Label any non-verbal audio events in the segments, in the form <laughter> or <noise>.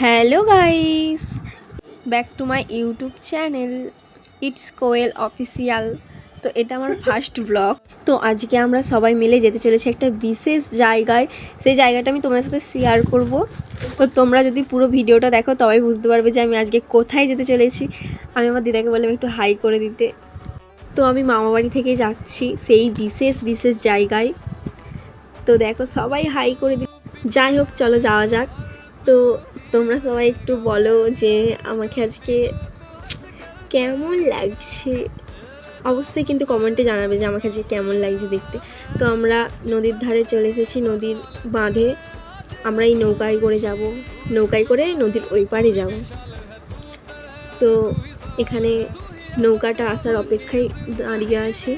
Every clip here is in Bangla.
Hello guys back to my YouTube channel it's Koel official. তো এটা আমার <laughs> ফার্স্ট ব্লগ। তো আজকে আমরা সবাই মিলে যেতে চলেছি একটা বিশেষ জায়গায়। সেই জায়গাটা আমি তোমাদের সাথে শেয়ার করব। তো তোমরা যদি পুরো ভিডিওটা দেখো তবেই বুঝতে পারবে যে আমি আজকে কোথায় যেতে চলেছি। আমি আমার দিদাকে বললাম একটু হাই করে দিতে। তো আমি মামাবাড়ি থেকে যাচ্ছি সেই বিশেষ বিশেষ জায়গায়। তো দেখো সবাই হাই করে দি যাই হোক চলো যাওয়া যাক। তো তোমরা সবাই একটু বলো যে আমাকে আজকে কেমন লাগছে? অবশ্যই কিন্তু কমেন্টে জানাবে যে আমাকে আজকে কেমন লাগছে দেখতে। তো আমরা নদীর ধারে চলে এসেছি, নদীর বাঁধে। আমরা এই নৌকায় করে যাব। নৌকায় করে নদীর ওই পারে যাব। তো এখানে নৌকাটা আসার অপেক্ষায় দাঁড়িয়ে আছি।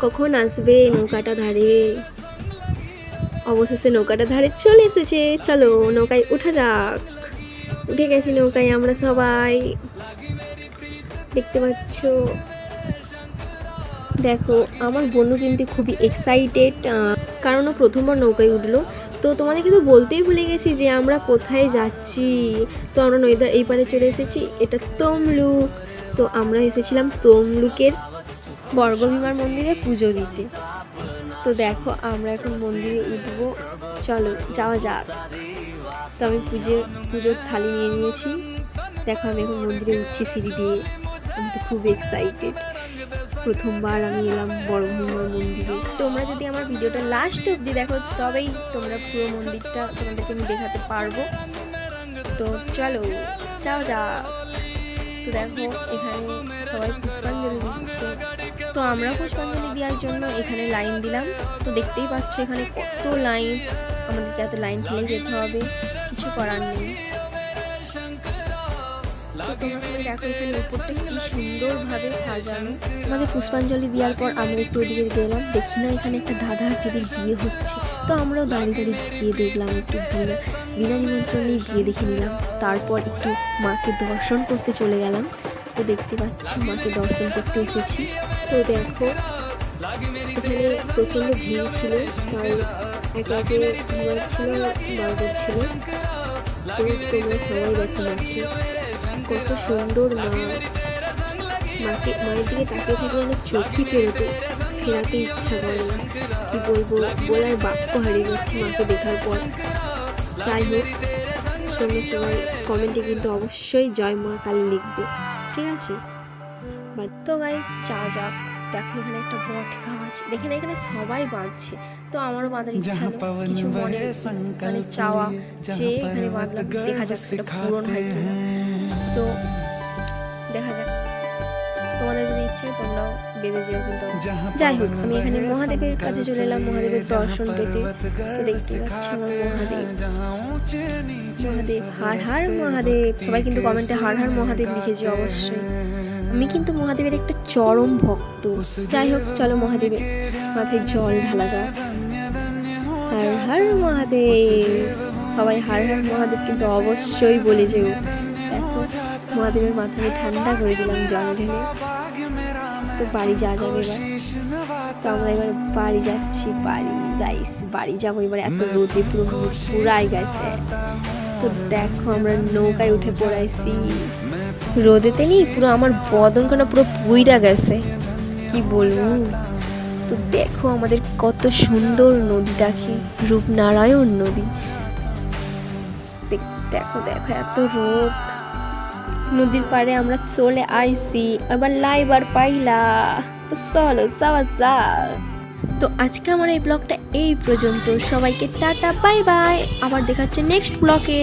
কখন আসবে নৌকাটা ধারে? অবশেষে নৌকাটা ধারে চলে এসেছে। চলো, নৌকায় উঠা যাক। উঠে গেছি নৌকায় আমরা সবাই। দেখতে পাচ্ছ? দেখো, আমার বোনও কিন্তু খুবই এক্সাইটেড কারণ ও প্রথমবার নৌকায় উঠল। তো তোমাদের কিন্তু বলতেই ভুলে গেছি যে আমরা কোথায় যাচ্ছি। তো আমরা নৈদার এই পারে চলে এসেছি, এটা তমলুক। তো আমরা এসেছিলাম তমলুকের বর্গভীমার মন্দিরে পুজো দিতে। তো দেখো, আমরা এখন মন্দিরে উঠবো। চলো, যাওয়া যাক। তো আমি পুজোর পুজোর থালি নিয়ে নিয়েছি। দেখো, আমি এখন মন্দিরে উঠছি সিঁড়ি দিয়ে। আমি তো খুব এক্সাইটেড প্রথমবার আমি এলাম বড়ভূমার মন্দিরে। তোমরা যদি আমার ভিডিওটা লাস্ট অবধি দেখো, তবেই তোমরা পুরো মন্দিরটা তোমাদেরকে আমি দেখাতে পারব। তো চলো যাও যাক। তো দেখো, এখানে সবাই পুষ্পাঞ্জলি আমরা পুষ্পাঞ্জলি দেওয়ার জন্য এখানে লাইন দিলাম। তো দেখতেই পাচ্ছ এখানে কত লাইন আমাদেরকে এত লাইন ঠেলে যেতে হবে, কিছু করার নেই। দেখো এখানে উপরটা কি সুন্দরভাবে সাজানো। আমাদের পুষ্পাঞ্জলি দেওয়ার পর আমরা একটু ওদিকে গেলাম, দেখি না এখানে একটা দাদা আর দিদির বিয়ে হচ্ছে। তো আমরাও দাঁড়িয়ে দাঁড়িয়ে গিয়ে দেখলাম, একটু বিনা বিনা নিমন্ত্রণেই বিয়ে দেখে নিলাম। তারপর একটু মাকে দর্শন করতে চলে গেলাম। তো দেখতে পাচ্ছি মাকে দর্শন করতে এসেছি। তো দেখো, এখানে প্রচণ্ড ভিড় ছিল, তাই একে একে ঘুমার ছিল, বারবার ছিল। সবাই দেখো মাকে কত সুন্দর মা। মাকে, মায়ের দিকে তাকিয়ে থাকলে অনেক চোখই ফেরোতে ফেরাতে ইচ্ছা করে না। কি বলব, বলার বাক্য হারিয়ে যাচ্ছে মাকে দেখার পর। যাই হোক, তোমরা সবাই কমেন্টে কিন্তু অবশ্যই জয় মা কালী লিখবে, ঠিক আছে? তো গাইজ চা যা দেখো এখানে একটা বট গাছ। দেখেন এখানে সবাই বাঁধছে। তো আমারও বাঁধার ইচ্ছা কিছু মনে মানে চাওয়া যে এখানে বাঁধলাম। দেখা যাচ্ছে সেটা পূরণ হয় তো আছে তোমরাও বেঁধে যেও কিন্তু। যাই হোক আমি এখানে মহাদেবের কাছে চলে এলাম মহাদেবের দর্শন পেতে। দেখতে পাচ্ছি মহাদেব। মহাদেব হার হার মহাদেব। সবাই কিন্তু কমেন্টে হার হার মহাদেব লিখেছি অবশ্যই। আমি কিন্তু মহাদেবের একটা চরম ভক্ত। যাই হোক চলো মহাদেবের মাথায় জল ঢালা যাক। হার হার মহাদেব। সবাই হার হার মহাদেব কিন্তু অবশ্যই বলে যেও। মহাদেবের মাথায় ঠান্ডা করে দিলাম জল ঢেলে। তো বাড়ি যাওয়া যাবে এবার। তো আমরা এবার বাড়ি যাচ্ছি, বাড়ি গাইস বাড়ি যাব এবার এত রোদে পুরো পুরাই গেছে। তো দেখো আমরা নৌকায় উঠে পড়াইছি রোদেতে নেই, পুরো আমার বদনখানা পুরো পুইরা গেছে। কি বলব? তো দেখো আমাদের কত সুন্দর নদীটাকে রূপনারায়ণ নদী। দেখো দেখো এত রোদ। নদীর পাড়ে আমরা চলে আইছি লাইভ লাইবার পাইলা। তো চলো, যাওয়া যা তো আজকে আমার এই ব্লগটা এই পর্যন্ত। সবাইকে টাটা, বাই বাই। আবার দেখাচ্ছে নেক্সট ব্লগে